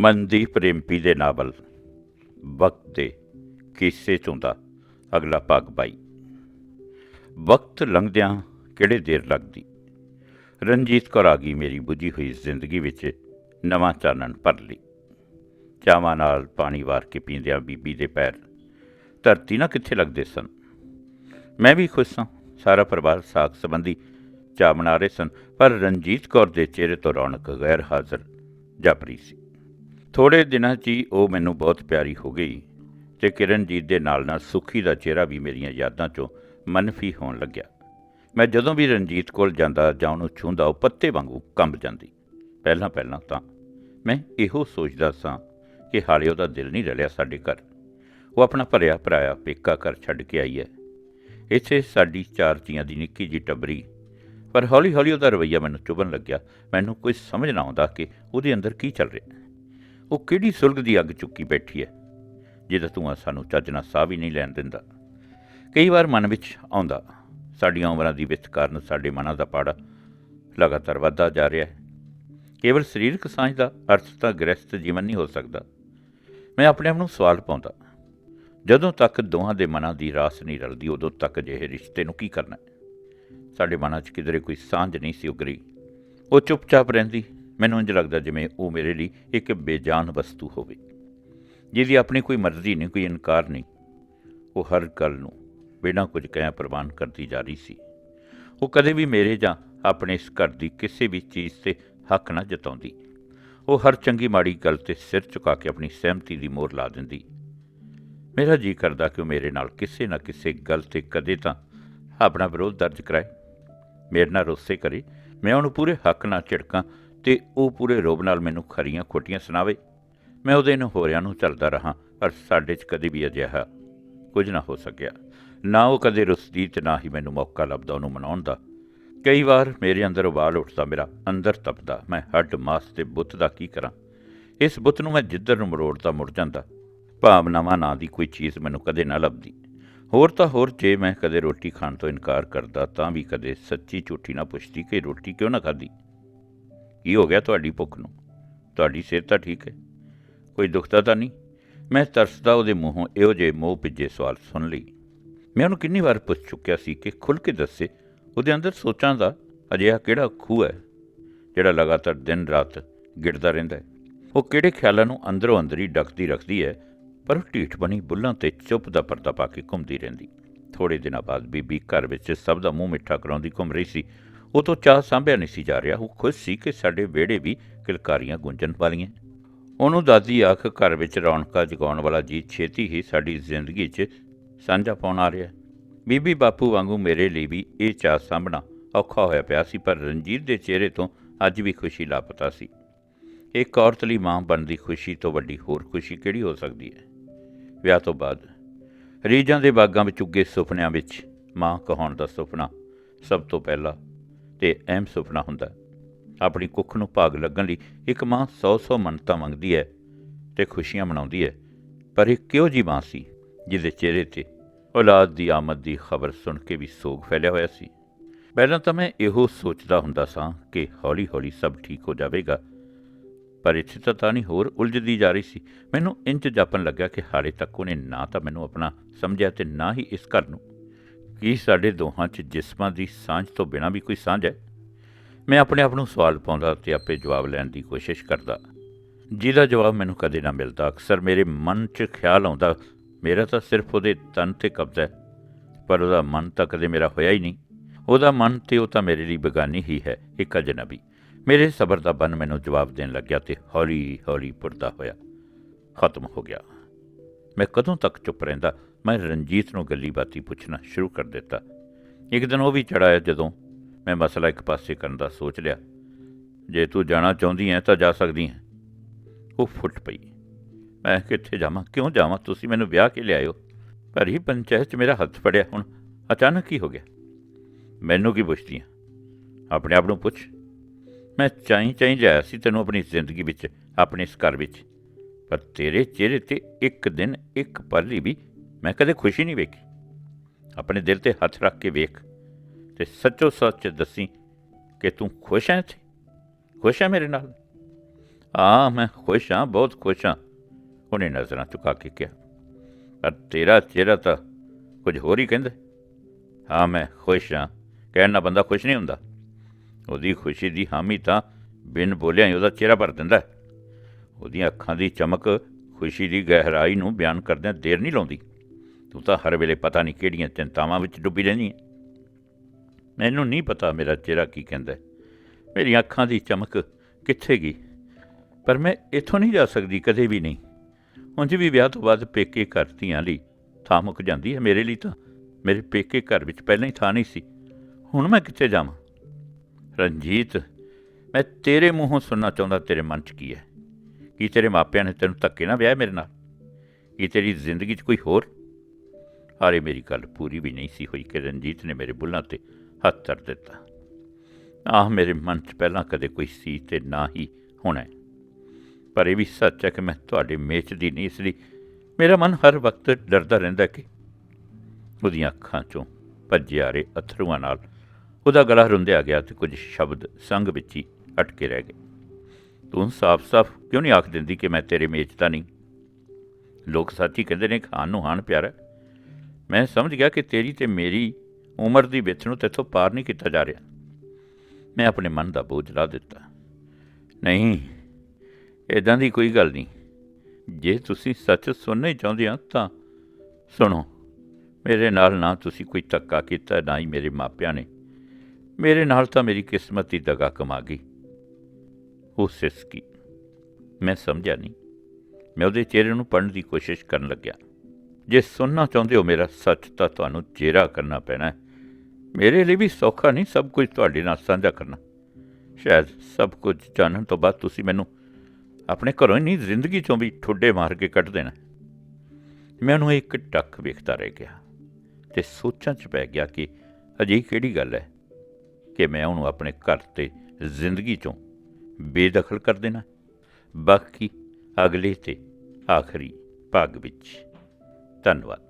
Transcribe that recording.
ਮਨਦੀਪ ਰਿੰਪੀ ਦੇ ਨਾਵਲ। ਵਕਤ ਦੇ ਕਿੱਸੇ ਚੋਂ ਦਾ ਅਗਲਾ ਭਾਗ ਬਾਈ। ਵਕਤ ਲੰਘਦਿਆਂ ਕਿਹੜੇ ਦੇਰ ਲੱਗਦੀ? ਰਣਜੀਤ ਕੌਰ ਆ ਗਈ ਮੇਰੀ ਬੁੱਝੀ ਹੋਈ ਜ਼ਿੰਦਗੀ ਵਿੱਚ ਨਵਾਂ ਚਾਨਣ ਭਰ ਲਈ। ਚਾਵਾਂ ਨਾਲ ਪਾਣੀ ਵਾਰ ਕੇ ਪੀਂਦਿਆਂ ਬੀਬੀ ਦੇ ਪੈਰ ਧਰਤੀ ਨਾ ਕਿੱਥੇ ਲੱਗਦੇ ਸਨ? ਮੈਂ ਵੀ ਖੁਸ਼ ਹਾਂ ਸਾਰਾ ਪਰਿਵਾਰ ਸਾਖ ਸੰਬੰਧੀ ਚਾਅ ਮਨਾ ਰਹੇ ਸਨ, ਪਰ ਰਣਜੀਤ ਕੌਰ ਦੇ ਚਿਹਰੇ ਤੋਂ ਰੌਣਕ ਗੈਰ ਹਾਜ਼ਰ ਜਾਪਰੀ ਸੀ। ਥੋੜੇ ਦਿਨਾਂ 'ਚ ਹੀ ਉਹ ਮੈਨੂੰ ਬਹੁਤ ਪਿਆਰੀ ਹੋ ਗਈ ਤੇ ਕਿਰਨਜੀਤ ਦੇ ਨਾਲ ਨਾਲ ਸੁਖੀ ਦਾ ਚਿਹਰਾ ਵੀ ਮੇਰੀਆਂ ਯਾਦਾਂ 'ਚੋਂ ਮਨਫੀ ਹੋਣ ਲੱਗਿਆ। ਮੈਂ ਜਦੋਂ ਵੀ ਰਣਜੀਤ ਕੋਲ ਜਾਂਦਾ ਜਾਂ ਉਹਨੂੰ ਛੂੰਦਾ ਉਹ ਪੱਤੇ ਵਾਂਗੂ ਕੰਬ ਜਾਂਦੀ। ਪਹਿਲਾਂ ਪਹਿਲਾਂ ਤਾਂ ਮੈਂ ਇਹੋ ਸੋਚਦਾ ਸਾਂ ਕਿ ਹਾਲੇ ਉਹਦਾ ਦਿਲ ਨਹੀਂ ਰਲਿਆ ਸਾਡੇ ਘਰ। ਉਹ ਆਪਣਾ ਭਰਿਆ ਭਰਾਇਆ ਪੇਕਾ ਘਰ ਛੱਡ ਕੇ ਆਈ ਹੈ। ਇੱਥੇ ਸਾਡੀ ਚਾਰ ਜੀਆਂ ਦੀ ਨਿੱਕੀ ਜੀ ਟੱਬਰੀ। ਪਰ ਹੌਲੀ ਹੌਲੀ ਉਹਦਾ ਰਵੱਈਆ ਮੈਨੂੰ ਚੁਭਣ ਲੱਗਿਆ। ਮੈਨੂੰ ਕੁਝ ਸਮਝ ਨਾ ਆਉਂਦਾ ਕਿ ਉਹਦੇ ਅੰਦਰ ਕੀ ਚੱਲ ਰਿਹਾ। ਉਹ ਕਿਹੜੀ ਸੁਲਗ ਦੀ ਅੱਗ ਚੁੱਕੀ ਬੈਠੀ ਹੈ, ਜਿਹਦਾ ਧੂੰਆਂ ਸਾਨੂੰ ਚੱਜ ਨਾਲ ਸਾਹ ਵੀ ਨਹੀਂ ਲੈਣ ਦਿੰਦਾ। ਕਈ ਵਾਰ ਮਨ ਵਿੱਚ ਆਉਂਦਾ, ਸਾਡੀਆਂ ਉਮਰਾਂ ਦੀ ਵਿੱਥ ਕਾਰਨ ਸਾਡੇ ਮਨਾਂ ਦਾ ਪਾੜਾ ਲਗਾਤਾਰ ਵੱਧਦਾ ਜਾ ਰਿਹਾ ਹੈ। ਕੇਵਲ ਸਰੀਰਕ ਸਾਂਝ ਦਾ ਅਰਥ ਤਾਂ ਗ੍ਰਸਤ ਜੀਵਨ ਨਹੀਂ ਹੋ ਸਕਦਾ। ਮੈਂ ਆਪਣੇ ਆਪ ਨੂੰ ਸਵਾਲ ਪਾਉਂਦਾ, ਜਦੋਂ ਤੱਕ ਦੋਹਾਂ ਦੇ ਮਨਾਂ ਦੀ ਰਾਸ ਨਹੀਂ ਰਲਦੀ, ਉਦੋਂ ਤੱਕ ਜਿਹੇ ਰਿਸ਼ਤੇ ਨੂੰ ਕੀ ਕਰਨਾ ਸਾਡੇ ਮਨਾਂ 'ਚ ਕਿਧਰੇ ਕੋਈ ਸਾਂਝ ਨਹੀਂ ਸੀ ਉਗਰੀ। ਉਹ ਚੁੱਪਚਾਪ ਰਹਿੰਦੀ ਮੈਨੂੰ ਇੰਜ ਲੱਗਦਾ ਜਿਵੇਂ ਉਹ ਮੇਰੇ ਲਈ ਇੱਕ ਬੇਜਾਨ ਵਸਤੂ ਹੋਵੇ। ਜਿਹਦੀ ਆਪਣੀ ਕੋਈ ਮਰਜ਼ੀ ਨਹੀਂ, ਕੋਈ ਇਨਕਾਰ ਨਹੀਂ। ਉਹ ਹਰ ਗੱਲ ਨੂੰ ਬਿਨਾਂ ਕੁਝ ਕਹਿਆ ਪ੍ਰਵਾਨ ਕਰਦੀ ਜਾ ਰਹੀ ਸੀ। ਉਹ ਕਦੇ ਵੀ ਮੇਰੇ ਜਾਂ ਆਪਣੇ ਇਸ ਘਰ ਦੀ ਕਿਸੇ ਵੀ ਚੀਜ਼ ਤੇ ਹੱਕ ਨਾ ਜਤਾਉਂਦੀ। ਉਹ ਹਰ ਚੰਗੀ ਮਾੜੀ ਗੱਲ ਤੇ ਸਿਰ ਝੁਕਾ ਕੇ ਆਪਣੀ ਸਹਿਮਤੀ ਦੀ ਮੋਹਰ ਲਾ ਦਿੰਦੀ। ਮੇਰਾ ਜੀ ਕਰਦਾ ਕਿ ਉਹ ਮੇਰੇ ਨਾਲ ਕਿਸੇ ਨਾ ਕਿਸੇ ਗੱਲ ਤੇ ਕਦੇ ਤਾਂ ਆਪਣਾ ਵਿਰੋਧ ਦਰਜ ਕਰਾਏ। ਮੇਰੇ ਨਾਲ ਰੋਸੇ ਕਰੇ। ਮੈਂ ਉਹਨੂੰ ਪੂਰੇ ਹੱਕ ਨਾਲ ਝਿੜਕਾਂ ਤੇ ਉਹ ਪੂਰੇ ਰੋਬ ਨਾਲ ਮੈਨੂੰ ਖਰੀਆਂ ਖੋਟੀਆਂ ਸੁਣਾਵੇ। ਮੈਂ ਉਹਦੇ ਨੂੰ ਹੋਰਿਆਂ ਨੂੰ ਚੱਲਦਾ ਰਹਾ, ਪਰ ਸਾਡੇ 'ਚ ਕਦੇ ਵੀ ਅਜਿਹਾ ਕੁਝ ਨਾ ਹੋ ਸਕਿਆ। ਨਾ ਉਹ ਕਦੇ ਰੁਸਦੀ ਤੇ ਨਾ ਹੀ ਮੈਨੂੰ ਮੌਕਾ ਲੱਭਦਾ ਉਹਨੂੰ ਮਨਾਉਣ ਦਾ। ਕਈ ਵਾਰ ਮੇਰੇ ਅੰਦਰ ਉਬਾਲ ਉੱਠਦਾ, ਮੇਰਾ ਅੰਦਰ ਤਪਦਾ, ਮੈਂ ਹੱਡ, ਮਾਸ ਤੇ ਬੁੱਤ ਦਾ ਕੀ ਕਰਾਂ? ਇਸ ਬੁੱਤ ਨੂੰ ਮੈਂ ਜਿੱਧਰ ਨੂੰ ਮਰੋੜਦਾ ਮੁੜ ਜਾਂਦਾ। ਭਾਵਨਾਵਾਂ ਨਾਂ ਦੀ ਕੋਈ ਚੀਜ਼ ਮੈਨੂੰ ਕਦੇ ਨਾ ਲੱਭਦੀ। ਹੋਰ ਤਾਂ ਹੋਰ, ਜੇ ਮੈਂ ਕਦੇ ਰੋਟੀ ਖਾਣ ਤੋਂ ਇਨਕਾਰ ਕਰਦਾ, ਤਾਂ ਵੀ ਕਦੇ ਸੱਚੀ ਝੂਠੀ ਨਾ ਪੁੱਛਦੀ ਕਿ ਰੋਟੀ ਕਿਉਂ ਨਾ ਖਾਧੀ? ਕੀ ਹੋ ਗਿਆ ਤੁਹਾਡੀ ਭੁੱਖ ਨੂੰ? ਤੁਹਾਡੀ ਸਿਹਤ ਤਾਂ ਠੀਕ ਹੈ। ਕੋਈ ਦੁਖਦਾ ਤਾਂ ਨਹੀਂ। ਮੈਂ ਤਰਸਦਾ ਉਹਦੇ ਮੂੰਹੋਂ ਇਹੋ ਜਿਹੇ ਮੋਹ ਭਿੱਜੇ ਸਵਾਲ ਸੁਣ ਲਈ ਮੈਂ ਉਹਨੂੰ ਕਿੰਨੀ ਵਾਰ ਪੁੱਛ ਚੁੱਕਿਆ ਸੀ ਕਿ ਖੁੱਲ ਕੇ ਦੱਸੇ, ਉਹਦੇ ਅੰਦਰ ਸੋਚਾਂ ਦਾ ਅਜਿਹਾ ਕਿਹੜਾ ਖੂਹ ਹੈ, ਜਿਹੜਾ ਲਗਾਤਾਰ ਦਿਨ ਰਾਤ ਗਿੜਦਾ ਰਹਿੰਦਾ ਹੈ। ਉਹ ਕਿਹੜੇ ਖਿਆਲਾਂ ਨੂੰ ਅੰਦਰੋਂ ਅੰਦਰ ਹੀ ਡੱਕਦੀ ਰੱਖਦੀ ਹੈ, ਪਰ ਉਹ ਢੀਠ ਬਣੀ ਬੁੱਲਾਂ ਤੇ ਚੁੱਪ ਦਾ ਪਰਦਾ ਪਾ ਕੇ ਘੁੰਮਦੀ ਰਹਿੰਦੀ। ਥੋੜੇ ਦਿਨਾਂ ਬਾਅਦ ਬੀਬੀ ਘਰ ਵਿੱਚ ਸਭ ਦਾ ਮੂੰਹ ਮਿੱਠਾ ਕਰਾਉਂਦੀ ਘੁੰਮ ਰਹੀ ਸੀ। ਉਹ ਤੋਂ ਚਾਹ ਸਾਂਭਿਆ ਨਹੀਂ ਸੀ ਜਾ ਰਿਹਾ। ਉਹ ਖੁਸ਼ ਸੀ ਕਿ ਸਾਡੇ ਵਿਹੜੇ ਵੀ ਕਿਲਕਾਰੀਆਂ ਗੂੰਜਣ ਵਾਲੀਆਂ। ਉਹਨੂੰ ਦਾਦੀ ਆਖ, ਘਰ ਵਿੱਚ ਰੌਣਕਾਂ ਜਗਾਉਣ ਵਾਲਾ ਜੀ ਛੇਤੀ ਹੀ ਸਾਡੀ ਜ਼ਿੰਦਗੀ 'ਚ ਸਾਂਝਾ ਪਾਉਣ ਆ ਰਿਹਾ। ਬੀਬੀ ਬਾਪੂ ਵਾਂਗੂ ਮੇਰੇ ਲਈ ਵੀ ਇਹ ਚਾਹ ਸਾਂਭਣਾ ਔਖਾ ਹੋਇਆ ਪਿਆ ਸੀ, ਪਰ ਰਣਜੀਤ ਦੇ ਚਿਹਰੇ ਤੋਂ ਅੱਜ ਵੀ ਖੁਸ਼ੀ ਲਾਪਤਾ ਸੀ। ਇੱਕ ਔਰਤ ਲਈ ਮਾਂ ਬਣਨ ਦੀ ਖੁਸ਼ੀ ਤੋਂ ਵੱਡੀ ਹੋਰ ਖੁਸ਼ੀ ਕਿਹੜੀ ਹੋ ਸਕਦੀ ਹੈ? ਵਿਆਹ ਤੋਂ ਬਾਅਦ। ਰੀਜਾਂ ਦੇ ਬਾਗਾਂ ਵਿੱਚ ਉੱਗੇ ਸੁਪਨਿਆਂ ਵਿੱਚ ਮਾਂ ਕਹਾਉਣ ਦਾ ਸੁਪਨਾ ਸਭ ਤੋਂ ਪਹਿਲਾਂ ਤੇ ਅਹਿਮ ਸੁਪਨਾ ਹੁੰਦਾ ਆਪਣੀ ਕੁੱਖ ਨੂੰ ਭਾਗ ਲੱਗਣ ਲਈ ਇੱਕ ਮਾਂ 100-100 ਮੰਨਤਾਂ ਮੰਗਦੀ ਹੈ ਤੇ ਖੁਸ਼ੀਆਂ ਮਨਾਉਂਦੀ ਹੈ। ਪਰ ਇਹ ਕਿਉਂ ਜੀ ਮਾਂ ਸੀ, ਜਿਹਦੇ ਚਿਹਰੇ ਤੇ ਔਲਾਦ ਦੀ ਆਮਦ ਦੀ ਖਬਰ ਸੁਣ ਕੇ ਵੀ ਸੋਗ ਫੈਲਿਆ ਹੋਇਆ ਸੀ? ਪਹਿਲਾਂ ਤਾਂ ਮੈਂ ਇਹੋ ਸੋਚਦਾ ਹੁੰਦਾ ਸਾਂ ਕਿ ਹੌਲੀ-ਹੌਲੀ ਸਭ ਠੀਕ ਹੋ ਜਾਵੇਗਾ, ਪਰ ਇੱਥੇ ਤਾਂ ਤਾਂ ਨਹੀਂ ਹੋਰ ਉਲਝਦੀ ਜਾ ਰਹੀ ਸੀ। ਮੈਨੂੰ ਇੰਜ ਜਾਪਣ ਲੱਗਾ ਕਿ ਹਾਲੇ ਤੱਕ ਉਹਨੇ ਨਾ ਤਾਂ ਮੈਨੂੰ ਆਪਣਾ ਸਮਝਿਆ ਤੇ ਨਾ ਹੀ ਇਸ ਘਰ ਨੂੰ। ਕੀ ਸਾਡੇ ਦੋਹਾਂ 'ਚ ਜਿਸਮਾਂ ਦੀ ਸਾਂਝ ਤੋਂ ਬਿਨਾਂ ਵੀ ਕੋਈ ਸਾਂਝ ਹੈ? ਮੈਂ ਆਪਣੇ ਆਪ ਨੂੰ ਸਵਾਲ ਪਾਉਂਦਾ ਤੇ ਆਪੇ ਜਵਾਬ ਲੈਣ ਦੀ ਕੋਸ਼ਿਸ਼ ਕਰਦਾ। ਜਿਹਦਾ ਜਵਾਬ ਮੈਨੂੰ ਕਦੇ ਨਾ ਮਿਲਦਾ। ਅਕਸਰ ਮੇਰੇ ਮਨ 'ਚ ਖਿਆਲ ਆਉਂਦਾ, ਮੇਰਾ ਤਾਂ ਸਿਰਫ ਉਹਦੇ ਤਨ ਤੇ ਕਬਜ਼ਾ ਹੈ, ਪਰ ਉਹਦਾ ਮਨ ਤਾਂ ਕਦੇ ਮੇਰਾ ਹੋਇਆ ਹੀ ਨਹੀਂ। ਉਹਦਾ ਮਨ ਤੇ ਉਹ ਤਾਂ ਮੇਰੇ ਲਈ ਬੇਗਾਨੀ ਹੀ ਹੈ, ਇੱਕ ਅਜਨਬੀ। ਮੇਰੇ ਸਬਰ ਦਾ ਬੰਨ ਮੈਨੂੰ ਜਵਾਬ ਦੇਣ ਲੱਗਿਆ ਤੇ ਹੌਲੀ ਹੌਲੀ ਪੁਰਦਾ ਹੋਇਆ। ਖਤਮ ਹੋ ਗਿਆ। ਮੈਂ ਕਦੋਂ ਤੱਕ ਚੁੱਪ ਰਹਿੰਦਾ? ਮੈਂ ਰਣਜੀਤ ਨੂੰ ਗੱਲੀ ਬਾਤੀ ਪੁੱਛਣਾ ਸ਼ੁਰੂ ਕਰ ਦਿੱਤਾ। ਇੱਕ ਦਿਨ ਉਹ ਵੀ ਚੜਾਇਆ ਜਦੋਂ ਮੈਂ ਮਸਲਾ ਇੱਕ ਪਾਸੇ ਕਰਨ ਦਾ ਸੋਚ ਲਿਆ। ਜੇ ਤੂੰ ਜਾਣਾ ਚਾਹੁੰਦੀ ਹੈ ਤਾਂ ਜਾ ਸਕਦੀ ਹੈ। ਉਹ ਫੁੱਟ ਪਈ। ਮੈਂ ਕਿੱਥੇ ਜਾਵਾਂ? ਕਿਉਂ ਜਾਵਾਂ? ਤੁਸੀਂ ਮੈਨੂੰ ਵਿਆਹ ਕੇ ਲਿਆਇਓ। ਪਰ ਹੀ ਪੰਚਾਇਤ 'ਚ ਮੇਰਾ ਹੱਥ ਫੜਿਆ ਹੁਣ। ਅਚਾਨਕ ਕੀ ਹੋ ਗਿਆ? ਮੈਨੂੰ ਕੀ ਪੁੱਛਦੀ ਹੈ? ਆਪਣੇ ਆਪ ਨੂੰ ਪੁੱਛ। ਮੈਂ ਚਾਹੀਂ ਚਾਹੀਂ ਜਾਇਆ ਸੀ ਤੈਨੂੰ ਆਪਣੀ ਜ਼ਿੰਦਗੀ ਵਿੱਚ, ਆਪਣੇ ਇਸ ਘਰ ਵਿੱਚ। ਪਰ ਤੇਰੇ ਚਿਹਰੇ ਤੇ ਇੱਕ ਦਿਨ ਇੱਕ ਪਲ ਵੀ ਮੈਂ ਕਦੇ ਖੁਸ਼ੀ ਨਹੀਂ ਵੇਖੀ। ਆਪਣੇ ਦਿਲ ਤੇ ਹੱਥ ਰੱਖ ਕੇ ਵੇਖ ਤੇ ਸੱਚੋ ਸੱਚ ਦੱਸੀ ਕਿ ਤੂੰ ਖੁਸ਼ ਹੈ ਇੱਥੇ? ਖੁਸ਼ ਹੈ ਮੇਰੇ ਨਾਲ? ਹਾਂ, ਮੈਂ ਖੁਸ਼ ਹਾਂ, ਬਹੁਤ ਖੁਸ਼ ਹਾਂ। ਉਹਨੇ ਨਜ਼ਰਾਂ ਚੁਕਾ ਕੇ ਕਿਹਾ, ਪਰ ਤੇਰਾ ਚਿਹਰਾ ਤਾਂ ਕੁਝ ਹੋਰ ਹੀ ਕਹਿੰਦਾ। ਹਾਂ, ਮੈਂ ਖੁਸ਼ ਹਾਂ। ਕਹਿਣ ਨਾਲ ਬੰਦਾ ਖੁਸ਼ ਨਹੀਂ ਹੁੰਦਾ। ਉਹਦੀ ਖੁਸ਼ੀ ਦੀ ਹਾਮੀ ਤਾਂ ਬਿਨ ਬੋਲਿਆ ਹੀ ਉਹਦਾ ਚਿਹਰਾ ਭਰ ਦਿੰਦਾ ਉਹਦੀਆਂ ਅੱਖਾਂ ਦੀ ਚਮਕ ਖੁਸ਼ੀ ਦੀ ਗਹਿਰਾਈ ਨੂੰ ਬਿਆਨ ਕਰਦਿਆਂ ਦੇਰ ਨਹੀਂ ਲਾਉਂਦੀ। ਤੂੰ ਤਾਂ ਹਰ ਵੇਲੇ ਪਤਾ ਨਹੀਂ ਕਿਹੜੀਆਂ ਚਿੰਤਾਵਾਂ ਵਿੱਚ ਡੁੱਬੀ ਰਹਿੰਦੀ ਹੈ ਮੈਨੂੰ ਨਹੀਂ ਪਤਾ ਮੇਰਾ ਚਿਹਰਾ ਕੀ ਕਹਿੰਦਾ ਮੇਰੀਆਂ ਅੱਖਾਂ ਦੀ ਚਮਕ ਕਿੱਥੇ ਗਈ? ਪਰ ਮੈਂ ਇੱਥੋਂ ਨਹੀਂ ਜਾ ਸਕਦੀ, ਕਦੇ ਵੀ ਨਹੀਂ। ਉਂਝ ਵੀ ਵਿਆਹ ਤੋਂ ਬਾਅਦ ਪੇਕੇ ਘਰ ਧੀਆਂ ਲਈ ਥਾਂ ਮੁੱਕ ਜਾਂਦੀ ਹੈ ਮੇਰੇ ਲਈ ਤਾਂ। ਮੇਰੇ ਪੇਕੇ ਘਰ ਵਿੱਚ ਪਹਿਲਾਂ ਹੀ ਥਾਂ ਨਹੀਂ ਸੀ। ਹੁਣ ਮੈਂ ਕਿੱਥੇ ਜਾਵਾਂ? ਰਣਜੀਤ, ਮੈਂ ਤੇਰੇ ਮੂੰਹੋਂ ਸੁਣਨਾ ਚਾਹੁੰਦਾ ਤੇਰੇ ਮਨ 'ਚ ਕੀ ਹੈ? ਕੀ ਤੇਰੇ ਮਾਪਿਆਂ ਨੇ ਤੈਨੂੰ ਧੱਕੇ ਨਾਲ ਵਿਆਹ ਮੇਰੇ ਨਾਲ? ਕੀ ਤੇਰੀ ਜ਼ਿੰਦਗੀ 'ਚ ਕੋਈ ਹੋਰ ਹਾਰੇ ਮੇਰੀ ਗੱਲ ਪੂਰੀ ਵੀ ਨਹੀਂ ਸੀ ਹੋਈ ਕਿ ਰਣਜੀਤ ਨੇ ਮੇਰੇ ਬੁੱਲਾਂ ਤੇ ਹੱਥ ਧਰ ਦਿੱਤਾ। ਆਹ ਮੇਰੇ ਮਨ 'ਚ ਪਹਿਲਾਂ ਕਦੇ ਕੋਈ ਸੀ ਤੇ ਨਾ ਹੀ ਹੋਣਾ ਹੈ। ਪਰ ਇਹ ਵੀ ਸੱਚ ਹੈ ਕਿ ਮੈਂ ਤੁਹਾਡੇ ਮੇਚ ਦੀ ਨਹੀਂ, ਇਸ ਲਈ ਮੇਰਾ ਮਨ ਹਰ ਵਕਤ ਡਰਦਾ ਰਹਿੰਦਾ ਕਿ ਉਹਦੀਆਂ ਅੱਖਾਂ 'ਚੋਂ ਭੱਜੇ ਆ ਰਹੇ ਅਥਰੂਆਂ ਨਾਲ ਉਹਦਾ ਗਲਾ ਰੁੰਦਿਆ ਗਿਆ ਤੇ ਕੁਝ ਸ਼ਬਦ ਸੰਗ ਵਿੱਚ ਹੀ ਅਟਕੇ ਰਹਿ ਗਏ। ਤੂੰ ਸਾਫ਼-ਸਾਫ਼ ਕਿਉਂ ਨਹੀਂ ਆਖ ਦਿੰਦੀ ਕਿ ਮੈਂ ਤੇਰੇ ਮੇਚ ਤਾਂ ਨਹੀਂ? ਲੋਕ ਸਾਥੀ ਕਹਿੰਦੇ ਨੇ ਖਾਨ ਨੂੰ ਹਾਨ ਪਿਆਰਾ ਮੈਂ ਸਮਝ ਗਿਆ ਕਿ ਤੇਰੀ ਤੇ ਮੇਰੀ ਉਮਰ ਦੀ ਵਿੱਥ ਨੂੰ ਤੇਥੋਂ ਪਾਰ ਨਹੀਂ ਕੀਤਾ ਜਾ ਰਿਹਾ। ਮੈਂ ਆਪਣੇ ਮਨ ਦਾ ਬੋਝ ਲਾ ਦਿੱਤਾ। ਨਹੀਂ ਇਦਾਂ ਦੀ ਕੋਈ ਗੱਲ ਨਹੀਂ। ਜੇ ਤੁਸੀਂ ਸੱਚ ਸੁਣਨਾ ਹੀ ਚਾਹੁੰਦੇ ਹੋ ਤਾਂ ਸੁਣੋ। ਮੇਰੇ ਨਾਲ ਨਾ ਤੁਸੀਂ ਕੋਈ ਧੱਕਾ ਕੀਤਾ, ਨਾ ਹੀ ਮੇਰੇ ਮਾਪਿਆਂ ਨੇ। ਮੇਰੇ ਨਾਲ ਤਾਂ ਮੇਰੀ ਕਿਸਮਤ ਹੀ ਦਗਾ ਕਮਾ ਗਈ। ਉਹ ਸਿਸਕੀ। ਮੈਂ ਸਮਝਿਆ ਨਹੀਂ। ਮੈਂ ਉਹਦੇ ਚਿਹਰੇ ਨੂੰ ਪੜਨ ਦੀ ਕੋਸ਼ਿਸ਼ ਕਰਨ ਲੱਗਿਆ। ਜੇ ਸੁਣਨਾ ਚਾਹੁੰਦੇ ਹੋ ਮੇਰਾ ਸੱਚ ਤਾਂ ਤੁਹਾਨੂੰ ਚਿਹਰਾ ਕਰਨਾ ਪੈਣਾ ਮੇਰੇ ਲਈ ਵੀ ਸੌਖਾ ਨਹੀਂ ਸਭ ਕੁਝ ਤੁਹਾਡੇ ਨਾਲ ਸਾਂਝਾ ਕਰਨਾ। ਸ਼ਾਇਦ ਸਭ ਕੁਝ ਜਾਣਨ ਤੋਂ ਬਾਅਦ ਤੁਸੀਂ ਮੈਨੂੰ ਆਪਣੇ ਘਰੋਂ ਹੀ ਨਹੀਂ ਜ਼ਿੰਦਗੀ ਚੋਂ ਵੀ ਠੁੱਡੇ ਮਾਰ ਕੇ ਕੱਢ ਦੇਣਾ ਮੈਂ ਉਹਨੂੰ ਇੱਕ ਟੱਕ ਵੇਖਦਾ ਰਹਿ ਗਿਆ ਤੇ ਸੋਚਾਂ 'ਚ ਪੈ ਗਿਆ ਕਿ ਅਜਿਹੀ ਕਿਹੜੀ ਗੱਲ ਹੈ ਕਿ ਮੈਂ ਉਹਨੂੰ ਆਪਣੇ ਘਰ ਤੇ ਜ਼ਿੰਦਗੀ ਚੋਂ ਬੇਦਖਲ ਕਰ ਦੇਣਾ ਬਾਕੀ ਅਗਲੇ ਤੇ ਆਖਰੀ ਭਾਗ ਵਿੱਚ ਧੰਨਵਾਦ।